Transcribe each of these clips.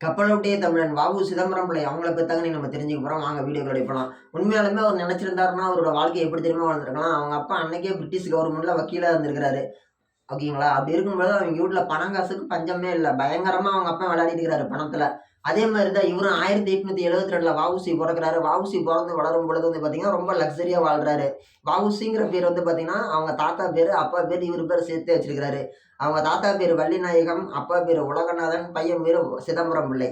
கப்பலோட்டிய தமிழன் வாவு சிதம்பரம் பிள்ளை. அவங்கள பத்தாங்க நம்ம தெரிஞ்சுக்க போகிறோம் வாங்க வீடியோக்களை போகலாம் உண்மையாலுமே அவர் நினச்சிருந்தாருன்னா அவரோட வாழ்க்கை எப்படி தெரியுமா வளர்ந்துருக்கலாம் அவங்க அப்பா அன்னைக்கே பிரிட்டிஷ் கவர்மெண்ட்டில் வக்கீலாக இருந்திருக்கிறாரு. ஓகேங்களா? அப்படி இருக்கும்போது அவங்க வீட்டில் பணம் காசுக்கு பஞ்சமே இல்லை. பயங்கரமாக அவங்க அப்பா விளையாடிட்டு இருக்கிறாரு பணத்தில். அதே மாதிரி தான் இவரும் ஆயிரத்தி எட்நூத்தி எழுபத்தி ரெண்டுல வாவுசி பிறக்கிறாரு. வாவுசி பிறந்து வளரும் பொழுது வந்து பார்த்தீங்கன்னா ரொம்ப லக்ஸரியாக வாழ்றாரு. வாவுசிங்கிற பேர் வந்து பார்த்தீங்கன்னா அவங்க தாத்தா பேர் அப்பா பேர் இவர் பேர் சேர்த்து வச்சிருக்கிறாரு. அவங்க தாத்தா பேர் வள்ளிநாயகம் அப்பா பேர் உலகநாதன் பையன் பேர் சிதம்பரம் பிள்ளை.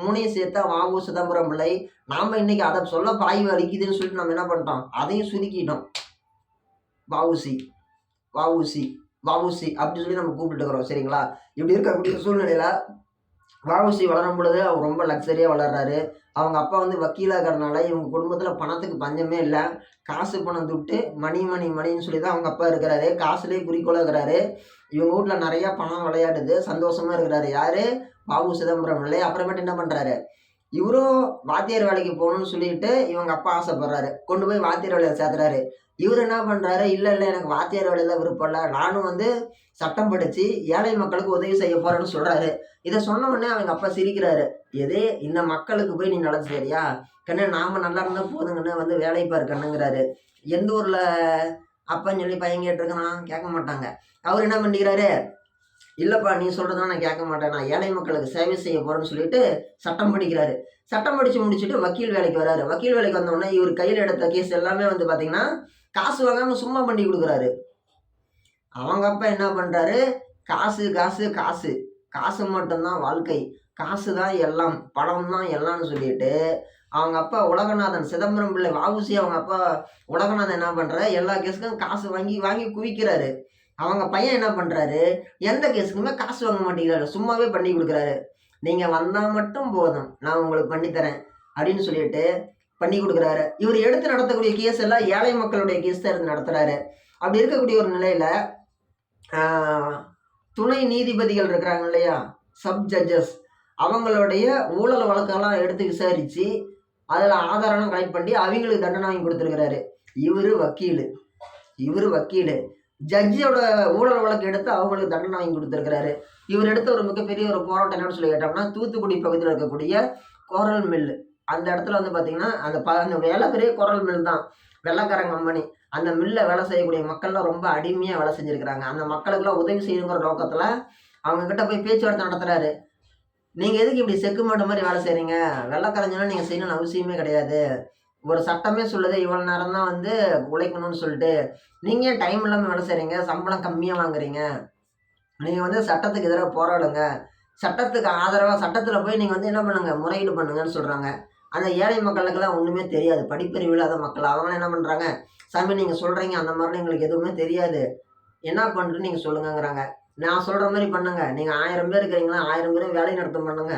மூணையும் சேர்த்தா வாவு சிதம்பரம் பிள்ளை. நாம் இன்னைக்கு அதை சொல்ல பாய்வு அடிக்குதுன்னு சொல்லிட்டு நம்ம என்ன பண்ணிட்டோம்? அதையும் சுருக்கிட்டோம். வாவுசி வாவுசி வாவுசி அப்படின்னு சொல்லி நம்ம கூப்பிட்டு இருக்கிறோம். சரிங்களா? இப்படி இருக்கக்கூடிய சூழ்நிலையில் வாவுசி வளரும் பொழுது அவர் ரொம்ப லக்ஸரியாக வளர்றாரு. அவங்க அப்பா வந்து வக்கீலாக இருக்கிறனால இவங்க குடும்பத்தில் பணத்துக்கு பஞ்சமே இல்லை. காசு பணம் துட்டு மணி மணி மணின்னு சொல்லி தான் அவங்க அப்பா இருக்கிறாரு. காசுலேயே குறிக்கோளாக இருக்கிறாரு இவங்க வீட்டில் நிறையா பணம் விளையாடுது. சந்தோஷமாக இருக்கிறாரு. யார்? பாபு சிதம்பரம் இல்லை. அப்புறமேட்டு என்ன பண்ணுறாரு இவரும் வாத்தியார் வேலைக்கு போகணும்னு சொல்லிட்டு இவங்க அப்பா ஆசைப்படுறாரு. கொண்டு போய் வாத்தியார் வேலையை சேர்த்துறாரு. இவர் என்ன பண்ணுறாரு இல்லை இல்லை எனக்கு வாத்தியார் வேலையில் விருப்பம் இல்லை. நானும் வந்து சட்டம் படித்து ஏழை மக்களுக்கு உதவி செய்ய போகிறேன்னு சொல்கிறாரு இதை சொன்ன உடனே அவங்க அப்பா சிரிக்கிறாரு. எதே இந்த மக்களுக்கு போய் நீ நல்லது சரியா கண்ணு நாம் நல்லா இருந்தால் போதுங்கன்னு வந்து வேலை பாரு கண்ணுங்கிறாரு. எந்த ஊரில் அப்பான்னு சொல்லி பையன் கேட்டிருக்கான் கேட்க மாட்டாங்க. அவர் என்ன பண்ணிக்கிறாரு? இல்லைப்பா நீ சொல்கிறதா நான் கேட்க மாட்டேன். நான் ஏழை மக்களுக்கு சேவை செய்ய போகிறேன்னு சொல்லிட்டு சட்டம் படிக்கிறாரு. சட்டம் படித்து முடிச்சுட்டு வக்கீல் வேலைக்கு வராரு. வக்கீல் வேலைக்கு வந்தோடனே இவர் கையில் எடுத்த கேஸ் எல்லாமே வந்து பார்த்திங்கன்னா காசு வாங்காமல் சும்மா பண்ணி கொடுக்குறாரு. அவங்க அப்பா என்ன பண்ணுறாரு காசு காசு காசு. காசு மட்டும்தான் வாழ்க்கை. காசு தான் எல்லாம் பணம் தான் எல்லாம்னு சொல்லிட்டு அவங்க அப்பா உலகநாதன் சிதம்பரம் பிள்ளை வாவுசி அவங்க அப்பா உலகநாதன் என்ன பண்ணுறாரு எல்லா கேஸுக்கும் காசு வாங்கி வாங்கி குவிக்கிறாரு. அவங்க பையன் என்ன பண்ணுறாரு எந்த கேஸுக்குமே காசு வாங்க மாட்டேங்கிறாரு. சும்மாவே பண்ணி கொடுக்குறாரு. நீங்கள் வந்தால் மட்டும் போதும். நான் உங்களுக்கு பண்ணித்தரேன். அப்படின்னு சொல்லிட்டு பண்ணி கொடுக்குறாரு. இவர் எடுத்து நடத்தக்கூடிய கேஸ் எல்லாம் ஏழை மக்களுடைய கேஸ் தான் எடுத்து நடத்துகிறாரு அப்படி இருக்கக்கூடிய ஒரு நிலையில் துணை நீதிபதிகள் இருக்கிறாங்க இல்லையா? சப் ஜட்ஜஸ் அவங்களுடைய ஊழல் வழக்கெல்லாம் எடுத்து விசாரித்து அதில் ஆதாரம் கலெக்ட் பண்ணி அவங்களுக்கு தண்டனை வாங்கி கொடுத்துருக்கிறாரு. இவர் வக்கீல். இவர் வக்கீல். ஜட்ஜியோட ஊழல் வழக்கு எடுத்து அவங்களுக்கு தண்டனை வாங்கி கொடுத்துருக்கிறாரு. இவர் எடுத்த ஒரு மிகப்பெரிய ஒரு போராட்டம் என்னன்னு சொல்லி கேட்டோம்னா தூத்துக்குடி பகுதியில் இருக்கக்கூடிய கோரல் மில்லு அந்த இடத்துல வந்து பார்த்தீங்கன்னா அந்த ப அந்த வேலை பெரிய குரல் மில் தான். வெள்ளக்காரன் கம்பெனி அந்த மில்லை வேலை செய்யக்கூடிய மக்கள்லாம் ரொம்ப அடிமையாக வேலை செஞ்சுருக்கிறாங்க. அந்த மக்களுக்கெல்லாம் உதவி செய்யணுங்கிற நோக்கத்தில் அவங்கக்கிட்ட போய் பேச்சுவார்த்தை நடத்துறாரு. நீங்கள் எதுக்கு இப்படி செக்கு மாட்டு மாதிரி வேலை செய்கிறீங்க வெள்ளக்காரஞ்சனா நீங்கள் செய்யணும்னு அவசியமே கிடையாது. ஒரு சட்டமே சொல்லுது இவ்வளோ நேரம் தான் வந்து உழைக்கணும்னு சொல்லிட்டு. நீங்கள் ஏன் டைம் இல்லாமல் வேலை செய்கிறீங்க சம்பளம் கம்மியாக வாங்குறீங்க. நீங்கள் வந்து சட்டத்துக்கு எதிராக போராடுங்க. சட்டத்துக்கு ஆதரவாக சட்டத்தில் போய் நீங்கள் வந்து என்ன பண்ணுங்க? முறையீடு பண்ணுங்கன்னு சொல்கிறாங்க அந்த ஏழை மக்களுக்கெல்லாம் ஒன்றுமே தெரியாது. படிப்பறிவு இல்லாத மக்கள் அவங்களாம் என்ன பண்ணுறாங்க சாமி நீங்கள் சொல்கிறீங்க அந்த மாதிரிலாம் எங்களுக்கு எதுவுமே தெரியாது. என்ன பண்ணுறேன்னு நீங்கள் சொல்லுங்கங்கிறாங்க. நான் சொல்கிற மாதிரி பண்ணுங்க. நீங்கள் ஆயிரம் பேர் இருக்கிறீங்களா? ஆயிரம் பேரும் வேலை நடத்தம் பண்ணுங்க.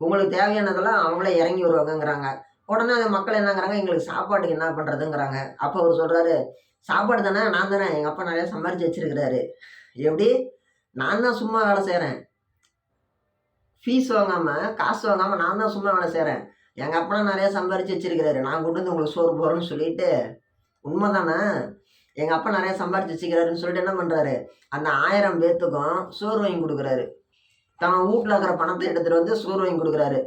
உங்களுக்கு தேவையானதெல்லாம் அவங்களே இறங்கி வருவாங்கங்கிறாங்க. உடனே அந்த மக்கள் என்னங்கிறாங்க எங்களுக்கு சாப்பாட்டுக்கு என்ன பண்ணுறதுங்கிறாங்க அப்போ அவர் சொல்கிறாரு சாப்பாடு தானே நான் தானே எங்கள் அப்பா நிறையா சம்பாரிச்சு வச்சிருக்கிறாரு. எப்படி? நான் தான் சும்மா வேலை செய்கிறேன் ஃபீஸ் வாங்காமல் காசு வாங்காமல் நான் தான் சும்மா வேலை செய்கிறேன் எங்கள் அப்பா நிறையா சம்பாரிச்சு வச்சிருக்கிறாரு. நான் கொண்டு வந்து உங்களுக்கு சோறு போகிறேன்னு சொல்லிட்டு உண்மை தானே எங்கள் அப்பா நிறையா சம்பாரிச்சு வச்சுக்கிறாருன்னு சொல்லிட்டு என்ன பண்ணுறாரு அந்த ஆயிரம் பேர்த்துக்கும் சோறு வாங்கி கொடுக்குறாரு. தான் வீட்டில் இருக்கிற பணத்தை எடுத்துகிட்டு வந்து சோறு வாங்கி கொடுக்குறாரு.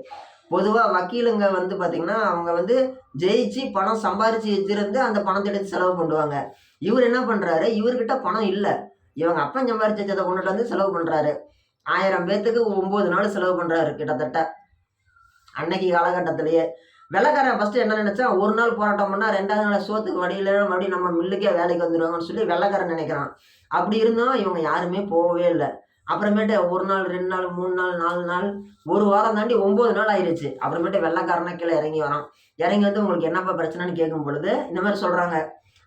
பொதுவாக வக்கீலுங்க வந்து பார்த்திங்கன்னா அவங்க வந்து ஜெயிச்சு பணம் சம்பாரித்து வச்சுருந்து அந்த பணத்தை எடுத்து செலவு பண்ணுவாங்க. இவர் என்ன பண்ணுறாரு இவர்கிட்ட பணம் இல்லை. இவங்க அப்பன் சம்பாரிச்சு வச்சதை கொண்டுட்டு வந்து செலவு பண்ணுறாரு ஆயிரம் பேர்த்துக்கு ஒம்பது நாள் செலவு பண்ணுறாரு கிட்டத்தட்ட. அன்னைக்கு காலகட்டத்திலேயே. வெள்ளக்காரன் ஃபஸ்ட்டு என்ன நினச்சா ஒரு நாள் போராட்டம் பண்ணால் ரெண்டாவது நாள் சோத்துக்கு வழியில் மறுபடியும் நம்ம மில்லுக்கே வேலைக்கு வந்துடுவாங்கன்னு சொல்லி வெள்ளக்காரன் நினைக்கிறான். அப்படி இருந்தும் இவங்க யாருமே போகவே இல்லை. அப்புறமேட்டு ஒரு நாள் ரெண்டு நாள் மூணு நாள் நாலு நாள் ஒரு வாரம் தாண்டி ஒம்பது நாள் ஆயிடுச்சு. அப்புறமேட்டு வெள்ளக்காரனா கீழே இறங்கி வரான். இறங்கி வந்து உங்களுக்கு என்னப்பா பிரச்சனைன்னு கேட்கும் பொழுது இந்த மாதிரி சொல்கிறாங்க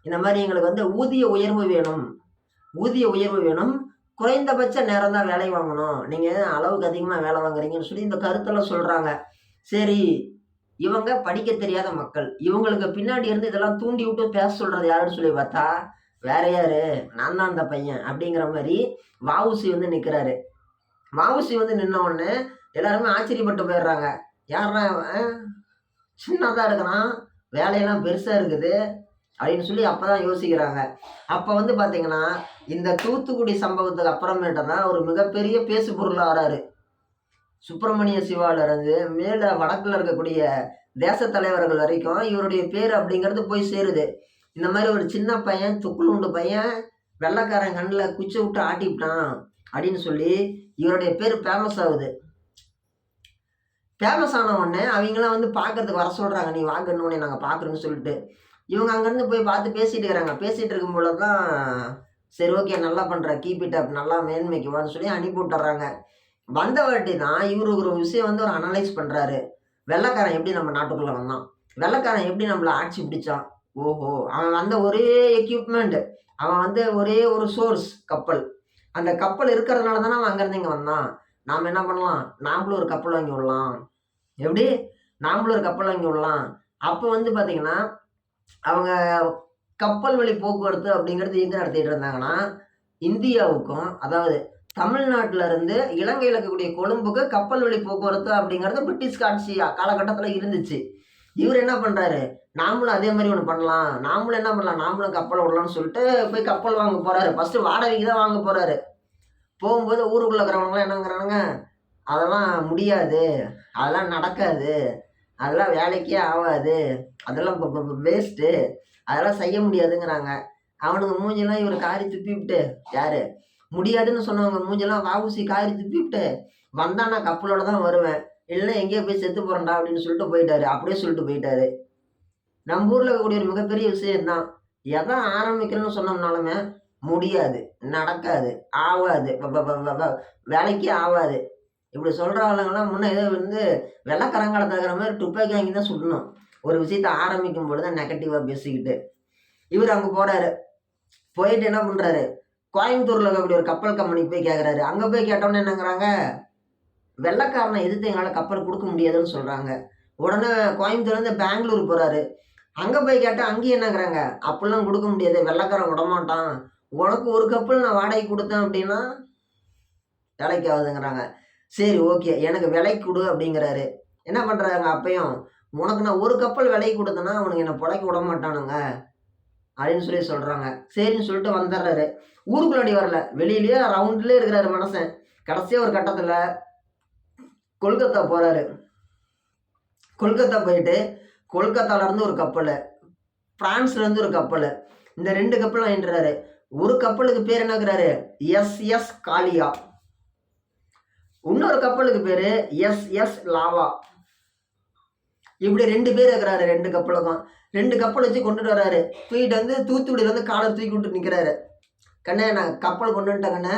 இந்த மாதிரி எங்களுக்கு வந்து ஊதிய உயர்வு வேணும். ஊதிய உயர்வு வேணும். குறைந்தபட்ச நேரம் தான் வேலை வாங்கணும். நீங்கள் அளவுக்கு அதிகமாக வேலை வாங்குறீங்கன்னு சொல்லி இந்த கருத்தெல்லாம் சொல்கிறாங்க சரி இவங்க படிக்க தெரியாத மக்கள். இவங்களுக்கு பின்னாடி இருந்து இதெல்லாம் தூண்டி விட்டு பேச சொல்கிறது யாருன்னு சொல்லி பார்த்தா வேற யாரு? நான் தான் அந்த பையன் அப்படிங்கிற மாதிரி வாவுசி வந்து நிற்கிறாரு வாவுசி வந்து நின்ன உடனே எல்லாருமே ஆச்சரியப்பட்டு போயிடுறாங்க. யாரா சின்னதாக இருக்கிறான். வேலையெல்லாம் பெருசாக இருக்குது அப்படின்னு சொல்லி அப்போ தான் யோசிக்கிறாங்க. அப்போ வந்து பார்த்தீங்கன்னா இந்த தூத்துக்குடி சம்பவத்துக்கு அப்புறமேட்டு தான் ஒரு மிகப்பெரிய பேசு பொருளாக வராரு சுப்பிரமணிய சிவால மேலே வடக்கில் வடக்குல இருக்கக்கூடிய தேச தலைவர்கள் வரைக்கும் இவருடைய பேர் அப்படிங்கிறது போய் சேருது. இந்த மாதிரி ஒரு சின்ன பையன் துக்குளுண்டு பையன் வெள்ளைக்காரன் கண்ணில் குச்சி விட்டு ஆட்டிவிட்டான் அப்படின்னு சொல்லி இவருடைய பேர் ஃபேமஸ் ஆகுது. ஃபேமஸ் ஆன உடனே அவங்களாம் வந்து பார்க்கறதுக்கு வர சொல்கிறாங்க நீ வாங்கன்னு உடனே நாங்கள் பார்க்குறோன்னு சொல்லிட்டு. இவங்க அங்கேருந்து போய் பார்த்து பேசிகிட்டு இருக்கிறாங்க பேசிகிட்டு இருக்கும்போது தான் சரி ஓகே நல்லா பண்ணுற கீப் இட் அப் நல்லா மேன்மைக்கு வான்னு சொல்லி அனுப்பி விட்டுறாங்க. வந்த வாட்டி தான் இவரு ஒரு விஷயம் வந்து ஒரு அனலைஸ் பண்ணுறாரு வெள்ளைக்காரன் எப்படி நம்ம நாட்டுக்குள்ளே வந்தான்? வெள்ளைக்காரன் எப்படி நம்மளை ஆட்சி பிடிச்சான்? ஓஹோ அவன் வந்த ஒரே எக்யூப்மெண்ட் அவன் வந்து ஒரே ஒரு சோர்ஸ் கப்பல். அந்த கப்பல் இருக்கிறதுனால தானே அவன் அங்கேருந்து இங்கே வந்தான்? நாம் என்ன பண்ணலாம்? நாமளும் ஒரு கப்பல் வாங்கி விடலாம். எப்படி? நாமளும் ஒரு கப்பல் வாங்கி விடலாம். அப்போ வந்து பார்த்திங்கன்னா அவங்க கப்பல் வழி போக்குவரத்து அப்படிங்கிறது எங்கே நடத்திட்டு இருந்தாங்கன்னா இந்தியாவுக்கும் அதாவது தமிழ்நாட்டில இருந்து இலங்கையில் இருக்கக்கூடிய கொழும்புக்கு கப்பல் வழி போக்குவரத்து அப்படிங்கிறது பிரிட்டிஷ் காட்சி காலகட்டத்தில் இருந்துச்சு. இவர் என்ன பண்ணுறாரு நாமளும் அதே மாதிரி ஒன்று பண்ணலாம். நாமளும் என்ன பண்ணலாம்? நாமளும் கப்பல் விடலாம்னு சொல்லிட்டு போய் கப்பல் வாங்க போகிறாரு ஃபஸ்ட்டு வாடகைக்கு தான் வாங்க போகிறாரு போகும்போது ஊருக்குள்ளே இருக்கிறவங்களாம் என்னங்கிறானுங்க அதெல்லாம் முடியாது. அதெல்லாம் நடக்காது. அதெல்லாம் வேலைக்கே ஆகாது. அதெல்லாம் வேஸ்ட்டு அதெல்லாம் செய்ய முடியாதுங்கிறாங்க. அவனுங்க மூஞ்செல்லாம் இவர் காரி துப்பி விட்டு யாரு? முடியாதுன்னு சொன்னவங்க மூஞ்செல்லாம் வாவுசி காரி துப்பிவிட்டு வந்தா நான் கப்பலோட தான் வருவேன். இல்லைன்னா எங்கேயோ போய் செத்து போகிறேன்டா அப்படின்னு சொல்லிட்டு போயிட்டாரு. அப்படியே சொல்லிட்டு போயிட்டாரு. நம்ம ஊரில் இருக்கக்கூடிய ஒரு மிகப்பெரிய விஷயம் தான் எதை ஆரம்பிக்கணும்னு சொன்னோம்னாலுமே முடியாது நடக்காது ஆகாது ப- ப- வேலைக்கே ஆகாது இப்படி சொல்கிற ஆளுங்கெல்லாம் முன்ன ஏதோ வந்து வெள்ளக்கரங்கால தகுற மாதிரி துப்பாக்கி வாங்கி தான் சுடணும். ஒரு விஷயத்த ஆரம்பிக்கும் பொழுது நெகட்டிவாக பேசிக்கிட்டு. இவர் அங்கே போகிறாரு போயிட்டு என்ன பண்ணுறாரு கோயம்புத்தூரில் இருக்கக்கூடிய ஒரு கப்பல் கம்பெனிக்கு போய் கேட்குறாரு அங்கே போய் கேட்டோன்னே என்னங்கிறாங்க? வெள்ளக்காரனை எதிர்த்து எங்களால் கப்பல் கொடுக்க முடியாதுன்னு சொல்கிறாங்க உடனே கோயம்புத்தூர்லேருந்து பெங்களூர் போகிறாரு அங்கே போய் கேட்டால் அங்கேயும் என்னங்கிறாங்க? அப்பெல்லாம் கொடுக்க முடியாது வெள்ளைக்காரன் விடமாட்டான். உனக்கு ஒரு கப்பல் நான் வாடகை கொடுத்தேன் அப்படின்னா வேலைக்கு ஆகுதுங்கிறாங்க. சரி ஓகே. எனக்கு விலை கொடு அப்படிங்கிறாரு. என்ன பண்ணுறாங்க அப்பையும்? உனக்கு நான் ஒரு கப்பல் விலை கொடுத்தேன்னா அவனுக்கு என்னை புழைக்க விட மாட்டானுங்க. அப்படின்னு சொல்லி சொல்கிறாங்க சரின்னு சொல்லிட்டு வந்துடுறாரு. ஊருக்குள்ளாடி வரல. வெளியிலேயே ரவுண்ட்லேயே இருக்கிறாரு மனசன் கடைசியாக ஒரு கட்டத்தில் கொல்கத்தா போகிறாரு கொல்கத்தா போயிட்டு கொல்கத்தால இருந்து ஒரு கப்பல் ஃப்ரான்ஸ்லேருந்து ஒரு கப்பல் இந்த ரெண்டு கப்பல் வாங்கிட்டுறாரு ஒரு கப்பலுக்கு பேர் என்னங்கிறாரு எஸ் எஸ் காளியா இன்னொரு கப்பலுக்கு பேர் எஸ் எஸ் லாவா. இப்படி ரெண்டு பேர் இருக்கிறாரு ரெண்டு கப்பலுக்கும் ரெண்டு கப்பல் வச்சு கொண்டுட்டு வராரு தூக்கிட்டு வந்து தூத்துக்குடியில் வந்து காலை தூக்கி விட்டு நிற்கிறாரு கண்ணே நான் கப்பல் கொண்டு வந்துட்டேன் கண்ணே.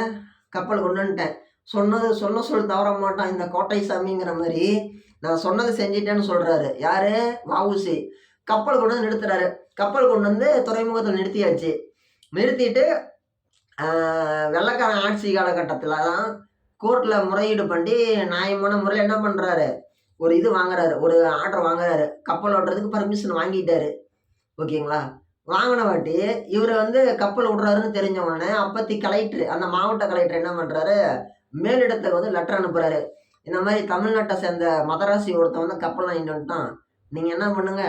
கப்பல் கொண்டு வந்துட்டேன். சொன்னது சொல்ல சொல் தவற மாட்டான் இந்த கோட்டை சாமிங்கிற மாதிரி. நான் சொன்னதை செஞ்சிட்டேன்னு சொல்கிறாரு யாரு? வாவுசி கப்பல் கொண்டு வந்து நிறுத்துறாரு. கப்பல் கொண்டு வந்து துறைமுகத்தில் நிறுத்தியாச்சு. நிறுத்திட்டு வெள்ளக்காரன் வெள்ளைக்காரன் ஆட்சி காலகட்டத்தில் தான் கோர்ட்டில் முறையீடு பண்ணி நியாயமான முறையில் என்ன பண்ணுறாரு ஒரு இது வாங்குறாரு ஒரு ஆர்டர் வாங்குறாரு. கப்பல் ஓட்டுறதுக்கு பர்மிஷன் வாங்கிட்டாரு. ஓகேங்களா? வாங்கின வாட்டி இவர் வந்து கப்பல் விடுறாருன்னு தெரிஞ்ச உடனே அப்பத்தி கலெக்டர் அந்த மாவட்ட கலெக்டர் என்ன பண்ணுறாரு மேலிடத்துக்கு வந்து லெட்டர் அனுப்புறாரு. இந்த மாதிரி தமிழ்நாட்டை சேர்ந்த மதராசி ஒருத்தன் வந்து கப்பல் வாங்கிட்டு வந்துட்டான். நீங்கள் என்ன பண்ணுங்க?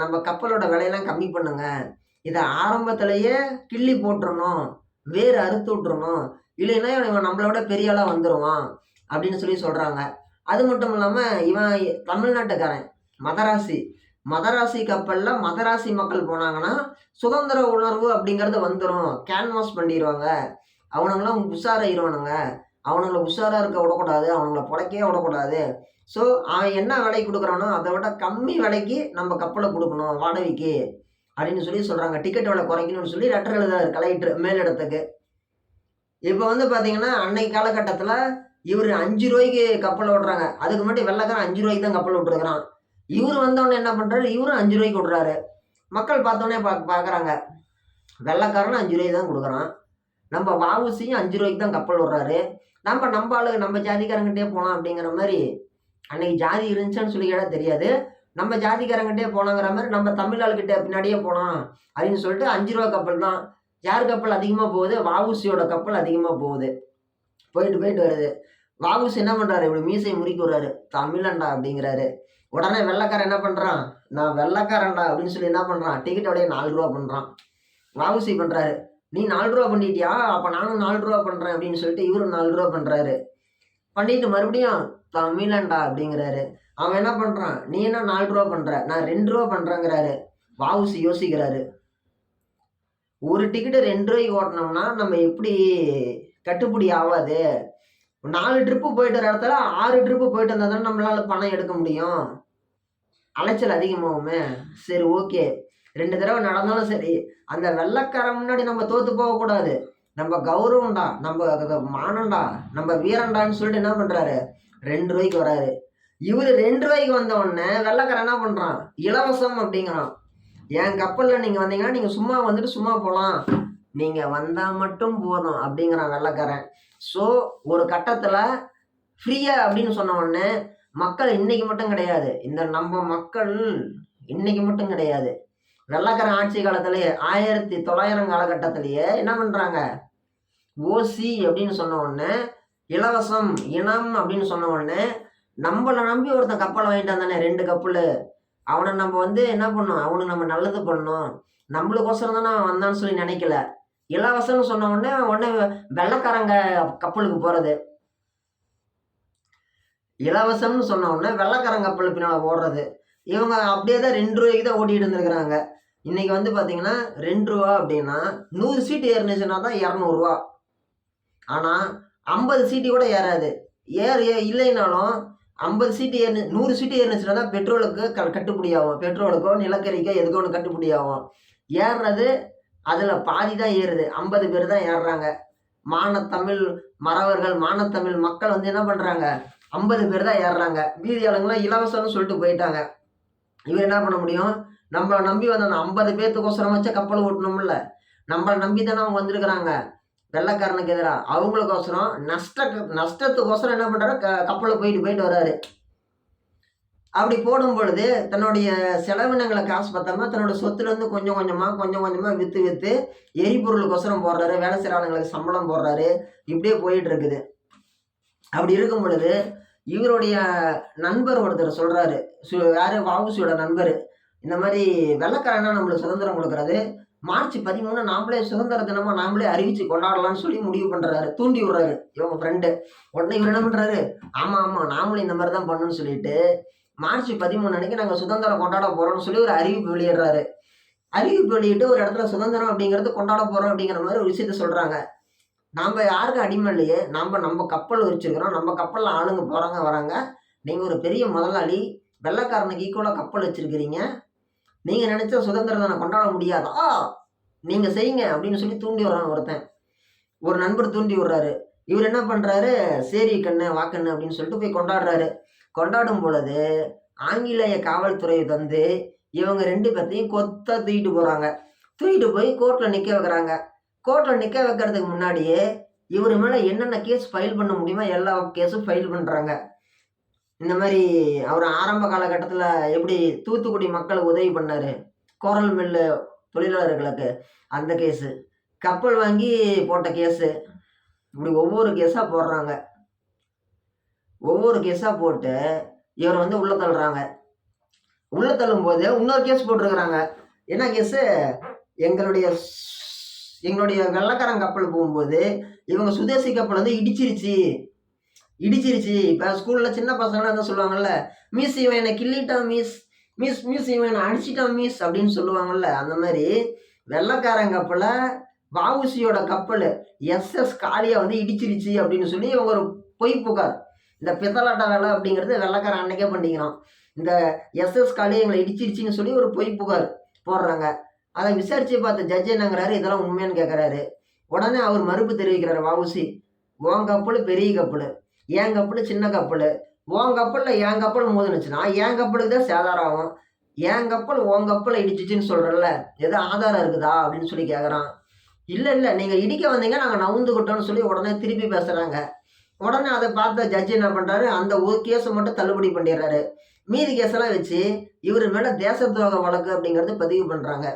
நம்ம கப்பலோட விலையெல்லாம் கம்மி பண்ணுங்க. இதை ஆரம்பத்திலேயே கிள்ளி போட்டுறணும். வேறு அறுத்து விட்டுறணும். இல்லைன்னா இவன் நம்மளோட பெரிய ஆளாக வந்துடுவான் அப்படின்னு சொல்லி சொல்கிறாங்க அது மட்டும் இல்லாமல் இவன் தமிழ்நாட்டுக்காரன் மதராசி. மதராசி கப்பலில் மதராசி மக்கள் போனாங்கன்னா சுதந்திர உணர்வு அப்படிங்கிறது வந்துடும் கேன்வாஸ் பண்ணிடுவாங்க அவனுங்களாம் உஷாராயிருவானுங்க அவனுங்களை உஷாராக இருக்க விடக்கூடாது. அவனுங்கள புடைக்கவே விடக்கூடாது. ஸோ அவன் என்ன விலை கொடுக்குறானோ அதை விட கம்மி விலைக்கு நம்ம கப்பலை கொடுக்கணும் வாடகைக்கு. அப்படின்னு சொல்லி சொல்கிறாங்க டிக்கெட் விலை குறைக்கணும்னு சொல்லி லெட்டர் எழுதுறாரு கலெக்டர் மேலிடத்துக்கு. இப்போ வந்து பார்த்தீங்கன்னா அன்னைக்கு காலகட்டத்தில் இவர் அஞ்சு ரூபாய்க்கு கப்பல் ஓட்டுறாங்க. அதுக்கு முன்னாடி வெள்ளக்காரன் அஞ்சு ரூபாய்க்கு தான் கப்பல் விட்டுருக்குறான் இவர் வந்தோடனே என்ன பண்ணுறாரு இவரும் அஞ்சு ரூபாய்க்கு விட்றாரு மக்கள் பார்த்தோன்னே பா பார்க்குறாங்க. வெள்ளக்காரனும் அஞ்சு ரூபாய்க்கு தான் கொடுக்குறான். நம்ம வாவுசியும் அஞ்சு ரூபாய்க்கு தான் கப்பல் விடுறாரு நம்ம நம்ம ஆளு நம்ம ஜாதிக்காரங்கிட்டே போகலாம் அப்படிங்கிற மாதிரி அன்னைக்கு ஜாதி இருந்துச்சுன்னு சொல்லி கேட்டால் தெரியாது. நம்ம ஜாதிக்காரங்கிட்டே போனாங்கிற மாதிரி நம்ம தமிழ் ஆளுகிட்ட பின்னாடியே போகலாம் அப்படின்னு சொல்லிட்டு அஞ்சு ரூபா கப்பல் தான். யார் கப்பல் அதிகமாக போகுது? வாவுசியோட கப்பல் அதிகமாக போகுது. போயிட்டு போயிட்டு வருது. வாவுசி என்ன பண்ணுறாரு இப்படி மீசை முறுக்கி விடுறாரு தமிழன்டா அப்படிங்கிறாரு. உடனே வெள்ளைக்காரன் என்ன பண்ணுறான் நான் வெள்ளைக்காரன்டா அப்படின்னு சொல்லி என்ன பண்ணுறான் டிக்கெட்டோடைய நாலு ரூபா பண்ணுறான் வாவுசி பண்ணுறாரு நீ நாலு ரூபா பண்ணிட்டியா? அப்போ நானும் நாலு ரூபா பண்ணுறேன் அப்படின்னு சொல்லிட்டு இவரும் நாலு ரூபா பண்ணுறாரு பண்ணிட்டு மறுபடியும் தமிழன்டா அப்படிங்கிறாரு. அவன் என்ன பண்ணுறான் நீ என்ன நாலு ரூபா பண்ணுற நான் ரெண்டு ரூபா பண்ணுறேங்கிறாரு வாவுசி யோசிக்கிறாரு. ஒரு டிக்கெட்டு ரெண்டு ரூபாய்க்கு ஓட்டினோம்னா நம்ம எப்படி கட்டுப்படி ஆகாது நாலு ட்ரிப்பு போயிட்டு வர இடத்துல ஆறு ட்ரிப்பு போயிட்டு வந்தால் தானே நம்மளால பணம் எடுக்க முடியும். அலைச்சல் அதிகமாகுமே. சரி ஓகே ரெண்டு தடவை நடந்தாலும் சரி அந்த வெள்ளக்காரன் முன்னாடி நம்ம தோத்து போகக்கூடாது நம்ம கௌரவம்டா நம்ம மானண்டா மானம்டா நம்ம வீரன்டான்னு சொல்லிட்டு என்ன பண்ணுறாரு ரெண்டு ரூபாய்க்கு வராரு. இவர் ரெண்டு ரூபாய்க்கு வந்த உடனே வெள்ளைக்காரன் என்ன பண்ணுறான் இலவசம் அப்படிங்கிறான். என் கப்பலில் நீங்கள் வந்தீங்கன்னா நீங்கள் சும்மா வந்துட்டு சும்மா போகலாம் நீங்க வந்தா மட்டும் போதும் அப்படிங்கிறான் வெள்ளக்காரன் ஸோ ஒரு கட்டத்துல ஃப்ரீயா அப்படின்னு சொன்ன உடனே மக்கள் இன்னைக்கு மட்டும் கிடையாது. இந்த நம்ம மக்கள் இன்னைக்கு மட்டும் கிடையாது. வெள்ளக்காரன் ஆட்சி காலத்திலேயே ஆயிரத்தி தொள்ளாயிரம் காலகட்டத்திலேயே என்ன பண்றாங்க? ஓசி அப்படின்னு சொன்ன உடனே இலவசம் இனம் அப்படின்னு சொன்ன உடனே நம்மளை நம்பி ஒருத்தன் கப்பலை வாங்கிட்டு வந்தானே ரெண்டு கப்பல். அவனை நம்ம வந்து என்ன பண்ணோம்? அவனுக்கு நம்ம நல்லது பண்ணணும் நம்மளுக்கோசரம் தானே அவன் வந்தான்னு சொல்லி நினைக்கல. இலவசம்னு சொன்ன உடனே உடனே வெள்ளக்காரங்க கப்பலுக்கு போகிறது இலவசம்னு சொன்ன உடனே வெள்ளைக்காரங்க கப்பல் பின்னால் ஓடுறது. இவங்க அப்படியே தான் ரெண்டு ரூபாய்க்கு தான் ஓட்டிகிட்டு இருந்திருக்கிறாங்க. இன்னைக்கு வந்து பார்த்தீங்கன்னா ரெண்டு ரூபா அப்படின்னா நூறு சீட்டு ஏறினுச்சுன்னா தான் இரநூறுவா ஆனால் ஐம்பது சீட்டு கூட ஏறாது. ஏறு ஏ- இல்லைனாலும் ஐம்பது சீட்டு ஏறி நூறு சீட்டு ஏறினுச்சுன்னா தான் பெட்ரோலுக்கு க கட்டுப்படி ஆகும். பெட்ரோலுக்கோ நிலக்கரிக்கோ எதுக்கோ ஒன்று கட்டுப்படி ஆகும். ஏறுறது அதில் பாதி தான் ஏறுது. ஐம்பது பேர் தான் ஏறுறாங்க. மானத்தமிழ் மறவர்கள் மானத்தமிழ் மக்கள் வந்து என்ன பண்ணுறாங்க ஐம்பது பேர் தான் ஏறுறாங்க. மீதி ஆளுங்களாம் இலவசம்னு சொல்லிட்டு போயிட்டாங்க. இவர் என்ன பண்ண முடியும்? நம்மளை நம்பி வந்த அந்த ஐம்பது பேர்த்துக்கோசரம் வச்ச கப்பல் ஓட்டணும்ல. நம்மளை நம்பி தானே அவங்க வந்திருக்கிறாங்க. வெள்ளக்காரனுக்கு எதிராக அவங்களுக்கோசரம் நஷ்ட நஷ்டத்துக்கோசரம் என்ன பண்ணுறாரு க கப்பலில் போயிட்டு போயிட்டு வர்றாரு. அப்படி போடும் பொழுது தன்னுடைய செலவினங்களை காசு பார்த்தாம தன்னோட சொத்துலேருந்து கொஞ்சம் கொஞ்சமாக கொஞ்சம் கொஞ்சமாக விற்று விற்று எரிபொருளுக்கொசரம் போடுறாரு வேலை செய்கிற ஆளுங்களுக்கு சம்பளம் போடுறாரு. இப்படியே போயிட்டு இருக்குது. அப்படி இருக்கும் பொழுது இவருடைய நண்பர் ஒருத்தர் சொல்கிறாரு சு- யாரு? வாவுசியோட நண்பர். இந்த மாதிரி வெள்ளக்காரனா நம்மளுக்கு சுதந்திரம் கொடுக்குறது. மார்ச் பதிமூணு நாமளே சுதந்திர தினமா நாமளே அறிவிச்சு கொண்டாடலாம்னு சொல்லி முடிவு பண்றாரு. தூண்டி விடுறாரு. இவங்க ஃப்ரெண்டு உடனே இவர் என்ன பண்றாரு? ஆமா ஆமா நாமளும் இந்த மாதிரி தான் பண்ணணும்னு சொல்லிட்டு மார்ச் பதிமூணு அன்னைக்கு நாங்கள் சுதந்திரம் கொண்டாட போகிறோம்னு சொல்லி ஒரு அறிவிப்பு வெளியிடுறாரு. அறிவிப்பு வெளியிட்டு ஒரு இடத்துல சுதந்திரம் அப்படிங்கிறது கொண்டாட போகிறோம் அப்படிங்கிற மாதிரி ஒரு விஷயத்த சொல்கிறாங்க நம்ம யாருக்கும் அடிமை இல்லையே? நம்ம நம்ம கப்பல் வச்சுருக்கிறோம் நம்ம கப்பலில் ஆளுங்க போகிறாங்க வராங்க. நீங்கள் ஒரு பெரிய முதலாளி வெள்ளைக்காரனுக்கு ஈக்குவலாக கப்பல் வச்சுருக்கிறீங்க. நீங்கள் நினச்ச சுதந்திரத்தை நான் கொண்டாட முடியாதா? நீங்கள் செய்யுங்க அப்படின்னு சொல்லி தூண்டி வர்றான் ஒருத்தன். ஒரு நண்பர் தூண்டி விடுறாரு. இவர் என்ன பண்ணுறாரு சரி கண்ணு வாக்கண்ணு அப்படின்னு சொல்லிட்டு போய் கொண்டாடுறாரு. கொண்டாடும் பொழுது ஆங்கிலேய காவல்துறை வந்து இவங்க ரெண்டு பேர்த்தையும் கொத்த தூக்கிட்டு போகிறாங்க தூக்கிட்டு போய் கோர்ட்டில் நிற்க வைக்கிறாங்க. கோர்ட்டில் நிற்க வைக்கிறதுக்கு முன்னாடியே இவர் மேலே என்னென்ன கேஸ் ஃபைல் பண்ண முடியுமோ எல்லா கேஸும் ஃபைல் பண்ணுறாங்க இந்த மாதிரி அவர் ஆரம்ப காலகட்டத்தில் எப்படி தூத்துக்குடி மக்களுக்கு உதவி பண்ணார்? கோரல் மில்லு தொழிலாளர்களுக்கு அந்த கேஸு கப்பல் வாங்கி போட்ட கேஸு இப்படி ஒவ்வொரு கேஸாக போடுறாங்க. ஒவ்வொரு கேஸாக போட்டு இவரை வந்து உள்ள தள்ளுறாங்க. உள்ள தள்ளும் போது இன்னொரு கேஸ் போட்டிருக்கிறாங்க. என்ன கேஸு எங்களுடைய எங்களுடைய வெள்ளக்காரன் கப்பல் போகும்போது இவங்க சுதேசி கப்பல் வந்து இடிச்சிருச்சு. இடிச்சிருச்சு. இப்போ ஸ்கூலில் சின்ன பசங்களாம் என்ன சொல்லுவாங்கல்ல? மிஸ் இவன் என்னை கிள்ளிட்டான் மிஸ் மிஸ் மிஸ் இவன் என்னை அடிச்சிட்டான் மிஸ் அப்படின்னு சொல்லுவாங்கல்ல? அந்த மாதிரி வெள்ளக்காரன் கப்பலை வஉசியோட கப்பல் எஸ்எஸ் காலியாக வந்து இடிச்சிருச்சு அப்படின்னு சொல்லி இவங்க ஒரு பொய் புகார். இந்த பித்தலாட்ட வேலை அப்படிங்கிறது வெள்ளைக்காரன் அன்னைக்கே பண்ணிக்கிறான். இந்த எஸ்எஸ் காளியா எங்களை இடிச்சிருச்சின்னு சொல்லி ஒரு பொய் புகார் போடுறாங்க. அதை விசாரித்து பார்த்த ஜட்ஜ் என்னங்கிறாரு இதெல்லாம் உண்மையான்னு கேட்குறாரு உடனே அவர் மறுப்பு தெரிவிக்கிறாரு வாவுசி உன் கப்பல் பெரிய கப்பல் என் கப்பல் சின்ன கப்பல் உன் கப்பலில் என் கப்பல் மோதுனுச்சுன்னா என் கப்பலுக்கு தான் சேதாரம் ஆகும். என் கப்பல் உன் கப்பலை இடிச்சிச்சின்னு சொல்கிறல்ல எது ஆதாரம் இருக்குதா? அப்படின்னு சொல்லி கேட்குறான் இல்லை இல்லை நீங்கள் இடிக்க வந்தீங்க நாங்கள் நவுந்துக்கிட்டோம்னு சொல்லி உடனே திருப்பி பேசுகிறாங்க உடனே அதை பார்த்த ஜட்ஜி என்ன பண்ணுறாரு அந்த ஒரு கேஸை மட்டும் தள்ளுபடி பண்ணிடுறாரு. மீதி கேஸெல்லாம் வச்சு இவர் மேலே தேச துரோக வழக்கு அப்படிங்கிறது பதிவு பண்ணுறாங்க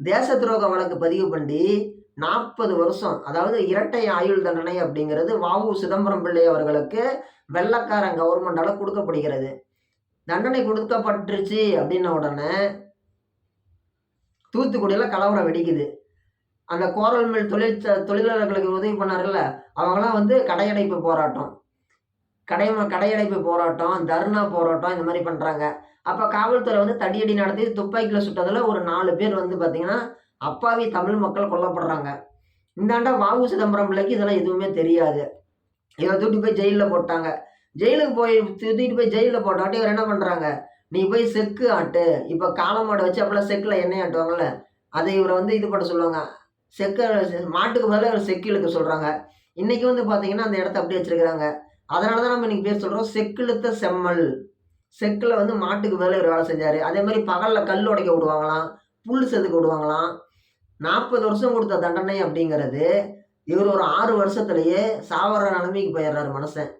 தேச துரோக வழக்கு பதிவு பண்ணி நாற்பது வருஷம் அதாவது இரட்டை ஆயுள் தண்டனை அப்படிங்கிறது வாவு சிதம்பரம் பிள்ளை அவர்களுக்கு வெள்ளக்காரன் கவர்மெண்டால் கொடுக்கப்படுகிறது. தண்டனை கொடுக்கப்பட்டுருச்சு அப்படின்ன உடனே தூத்துக்குடியில் கலவரம் வெடிக்குது. அந்த கோரல் மில் தொழில் தொழிலாளர்களுக்கு உதவி பண்ணார்ல அவங்களாம் வந்து கடையடைப்பு போராட்டம். கடை கடையடைப்பு போராட்டம் தர்ணா போராட்டம் இந்த மாதிரி பண்ணுறாங்க அப்போ காவல்துறை வந்து தடியடி நடத்தி துப்பாக்கியில் சுட்டதில் ஒரு நாலு பேர் வந்து பார்த்திங்கன்னா அப்பாவி தமிழ் மக்கள் கொல்லப்படுறாங்க. இந்தாண்டா வாவு சிதம்பரம் பிள்ளைக்கு இதெல்லாம் எதுவுமே தெரியாது. இவரை தூக்கிட்டு போய் ஜெயிலில் போட்டாங்க. ஜெயிலுக்கு போய் தூக்கிட்டு போய் ஜெயிலில் போட்டாட்டி இவர் என்ன பண்ணுறாங்க நீ போய் செக்கு ஆட்டு. இப்போ காலமாடை வச்சு அப்பெல்லாம் செக்கில் எண்ணெய் ஆட்டுவாங்கள்ல அதை இவரை வந்து இது பண்ண சொல்லுவாங்க. செக்க மாட்டுக்கு பதிலாக செக்கு இழுக்க சொல்கிறாங்க இன்றைக்கி வந்து பார்த்தீங்கன்னா அந்த இடத்த அப்படியே வச்சுருக்கிறாங்க. அதனால தான் நம்ம இன்றைக்கி பேர் சொல்கிறோம் செக்கிழுத்த செம்மல். செக்கில் வந்து மாட்டுக்கு பதிலாக இவர் வேலை செஞ்சார். அதே மாதிரி பகலில் கல் உடைக்க விடுவாங்களாம் புல் செதுக்க விடுவாங்களாம். நாற்பது வருஷம் கொடுத்த தண்டனை அப்படிங்கிறது இவர் ஒரு ஆறு வருஷத்துலேயே சாவர நிலைமைக்கு போயிடுறாரு மனுஷன்.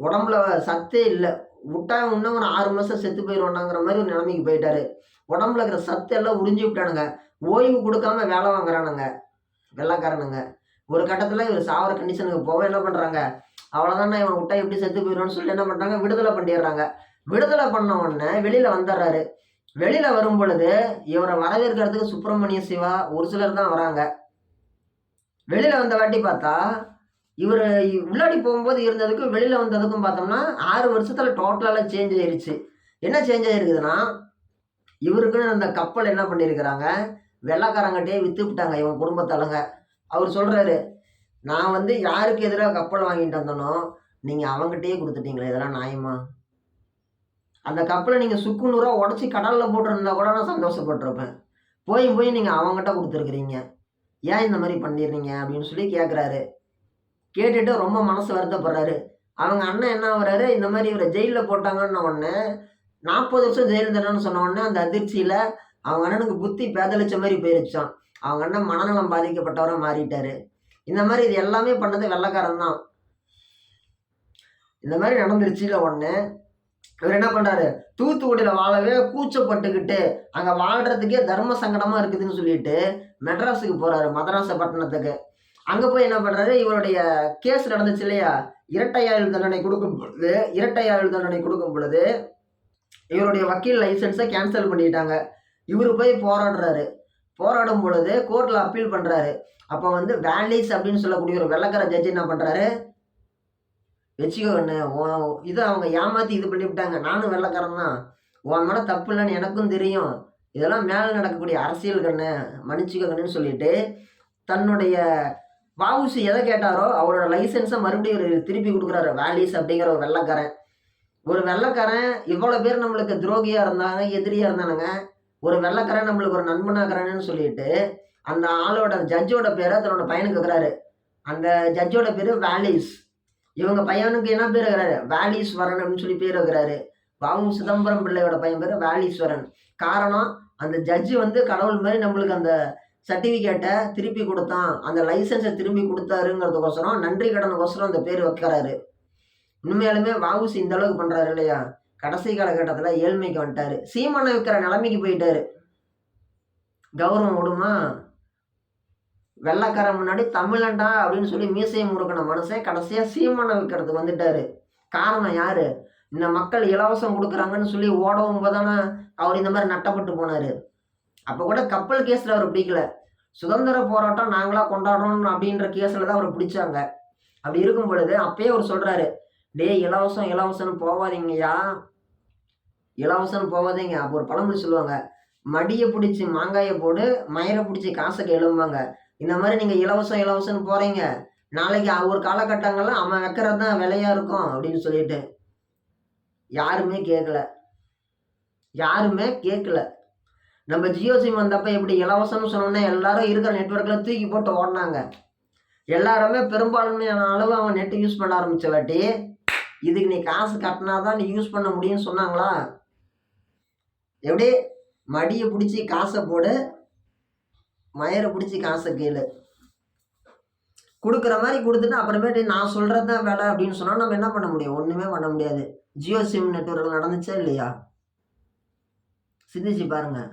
உடம்புல சத்தே இல்லை. விட்டா இன்னும் ஒரு ஆறு மாதம் செத்து போயிடுவாண்டாங்கிற மாதிரி ஒரு நிலைமைக்கு போயிட்டாரு. உடம்புல இருக்கிற சத்து எல்லாம் உறிஞ்சி விட்டானுங்க. ஓய்வு கொடுக்காம வேலை வாங்குறானுங்க வெள்ளக்காரனுங்க. ஒரு கட்டத்தில் இவர் சாவர கண்டிஷனுக்கு போக என்ன பண்ணுறாங்க அவ்வளோதான் இவன் விட்டா எப்படி செத்து போயிடும்னு சொல்லி என்ன பண்ணுறாங்க விடுதலை பண்ணிடுறாங்க. விடுதலை பண்ண உடனே வெளியில் வந்துடுறாரு வெளியில் வரும் பொழுது இவரை வரவேற்கிறதுக்கு சுப்பிரமணிய சிவா ஒரு சிலர் தான் வராங்க. வெளியில் வந்த வாட்டி பார்த்தா இவர் உள்ளாடி போகும்போது இருந்ததுக்கும் வெளியில் வந்ததுக்கும் பார்த்தோம்னா ஆறு வருஷத்தில் டோட்டலாக சேஞ்ச் ஆயிருச்சு. என்ன சேஞ்ச் ஆயிருக்குதுன்னா இவருக்குன்னு அந்த கப்பல் என்ன பண்ணியிருக்கிறாங்க? வெள்ளக்காரங்கிட்டே விற்று விட்டாங்க இவன் குடும்பத்தலைங்க அவர் சொல்கிறாரு நான் வந்து யாருக்கு எதிராக கப்பல் வாங்கிட்டு வந்தனோ நீங்கள் அவங்ககிட்டயே கொடுத்துட்டீங்களே இதெல்லாம் நியாயமா? அந்த கப்பலை நீங்கள் சுக்கு நூறாக உடச்சி கடலில் போட்டிருந்தா கூட நான் சந்தோஷப்பட்டிருப்பேன். போய் போய் நீங்கள் அவங்ககிட்ட கொடுத்துருக்குறீங்க. ஏன் இந்த மாதிரி பண்ணிடுறீங்க அப்படின்னு சொல்லி கேட்குறாரு கேட்டுட்டு ரொம்ப மனசு வருத்தப்படுறாரு. அவங்க அண்ணன் என்ன ஆகுறாரு இந்த மாதிரி இவரை ஜெயிலில் போட்டாங்கன்னு உடனே நாற்பது வருஷம் ஜெயில் தானேன்னு சொன்ன உடனே அந்த அதிர்ச்சியில் அவங்க அண்ணனுக்கு புத்தி பேதளிச்ச மாதிரி போயிருச்சான் அவங்க அண்ணன் மனநலம் பாதிக்கப்பட்டவராக மாறிட்டாரு. இந்த மாதிரி இது எல்லாமே பண்ணது வெள்ளக்காரன் தான். இந்த மாதிரி நடந்துருச்சுல ஒன்று இவர் என்ன பண்ணுறாரு தூத்துக்குடியில் வாழவே கூச்சப்பட்டுக்கிட்டு அங்கே வாழ்கிறதுக்கே தர்ம சங்கடமாக இருக்குதுன்னு சொல்லிட்டு மெட்ராஸுக்கு போகிறாரு மதராச பட்டணத்துக்கு. அங்கே போய் என்ன பண்ணுறாரு இவருடைய கேஸ் நடந்துச்சு இல்லையா? இரட்டை ஆயுள் தண்டனை கொடுக்கும் பொழுது இரட்டை ஆயுள் தண்டனை கொடுக்கும் பொழுது இவருடைய வக்கீல் லைசன்ஸை கேன்சல் பண்ணிட்டாங்க. இவர் போய் போராடுறாரு. போராடும் பொழுது கோர்ட்டில் அப்பீல் பண்ணுறாரு அப்போ வந்து வேலிஸ் அப்படின்னு சொல்லக்கூடிய ஒரு வெள்ளக்கார ஜட்ஜி என்ன பண்ணுறாரு வச்சுக்கோ கண்ணு இதை அவங்க ஏமாற்றி இது பண்ணிவிட்டாங்க நானும் வெள்ளக்காரன் தான். உன் மேலே தப்பு இல்லைன்னு எனக்கும் தெரியும். இதெல்லாம் மேலே நடக்கக்கூடிய அரசியல் கண்ணு. மன்னிச்சுக்கோ கண்ணுன்னு சொல்லிட்டு தன்னுடைய வாவுசி எதை கேட்டாரோ அவரோட லைசன்ஸை மறுபடியும் ஒரு திருப்பி கொடுக்குறாரு. வேலிஸ் அப்படிங்கிற ஒரு வெள்ளக்காரன். ஒரு வெள்ளக்காரன் இவ்வளோ பேர் நம்மளுக்கு துரோகியாக இருந்தாங்க எதிரியாக இருந்தானுங்க. ஒரு வெள்ளக்காரன் நம்மளுக்கு ஒரு நண்பனாகிறானு சொல்லிட்டு அந்த ஆளோட ஜட்ஜோட பேரை தன்னோட பையனுக்கு இருக்கிறாரு. அந்த ஜட்ஜோட பேர் வேலிஸ் இவங்க பையனுக்கு என்ன பேர் இருக்கிறாரு? வேலீஸ்வரன் அப்படின்னு சொல்லி பேர் இருக்கிறாரு. வாவு சிதம்பரம் பிள்ளையோட பையன் பேர் வேலீஸ்வரன் காரணம் அந்த ஜட்ஜு வந்து கடவுள் மாதிரி நம்மளுக்கு அந்த சர்டிஃபிகேட்டை திருப்பி கொடுத்தான். அந்த லைசன்ஸை திரும்பி கொடுத்தாருங்கிறதுக்கோசரம் நன்றி கடனுக்கோசரம் அந்த பேர் வைக்கிறாரு. உண்மையாலுமே வாவுசி இந்த அளவுக்கு பண்ணுறாரு இல்லையா? கடைசி காலகட்டத்தில் ஏழ்மைக்கு வந்துட்டார். சீமானை விற்கிற நிலைமைக்கு போயிட்டார். கௌரவம் விடுமா வெள்ளக்காரன் முன்னாடி தமிழண்டா அப்படின்னு சொல்லி மீசையை முறுக்கின மனுஷன் கடைசியாக சீமானை விற்கிறதுக்கு வந்துட்டாரு. காரணம் யார்? இந்த மக்கள் இலவசம் கொடுக்குறாங்கன்னு சொல்லி ஓடவும் போதானே? அவர் இந்த மாதிரி நட்டப்பட்டு போனார். அப்போ கூட கப்பல் கேஸில் அவர் பிடிக்கல. சுதந்திர போராட்டம் நாங்களாக கொண்டாடுறோம் அப்படின்ற கேஸில் தான் அவர் பிடிச்சாங்க. அப்படி இருக்கும் பொழுது அப்பயே அவர் சொல்கிறாரு டே இலவசம் இலவசம்னு போவாதீங்கய்யா. இலவசம்னு போவாதீங்க. அப்போ ஒரு பழமொழி சொல்லுவாங்க. மடியை பிடிச்சி மாங்காயை போடு மயரை பிடிச்சி காசை எழும்பாங்க. இந்த மாதிரி நீங்கள் இலவசம் இலவசம்னு போகிறீங்க நாளைக்கு ஒரு காலகட்டங்களில் அவன் வைக்கிறது தான் விலையாக இருக்கும் அப்படின்னு சொல்லிட்டு. யாருமே கேட்கல யாருமே கேட்கல நம்ம ஜியோ சிம் வந்தப்போ எப்படி இலவசம்னு சொன்னோன்னே எல்லாரும் இருக்கிற நெட்ஒர்க்கில் தூக்கி போட்டு ஓடினாங்க. எல்லாருமே பெரும்பான்மையான அளவு அவன் நெட் யூஸ் பண்ண ஆரம்பித்த வாட்டி இதுக்கு நீ காசு கட்டினா தான் நீ யூஸ் பண்ண முடியும்னு சொன்னாங்களா? எப்படி மடியை பிடிச்சி காசை போடு மயரை பிடிச்சி காசை கேளு. கொடுக்குற மாதிரி கொடுத்துட்டு அப்புறமேட்டு நான் சொல்கிறது தான் வேலை அப்படின்னு சொன்னால் நம்ம என்ன பண்ண முடியும்? ஒன்றுமே பண்ண முடியாது. ஜியோ சிம் நெட்ஒர்க் நடந்துச்சா இல்லையா? சிந்திச்சு பாருங்கள்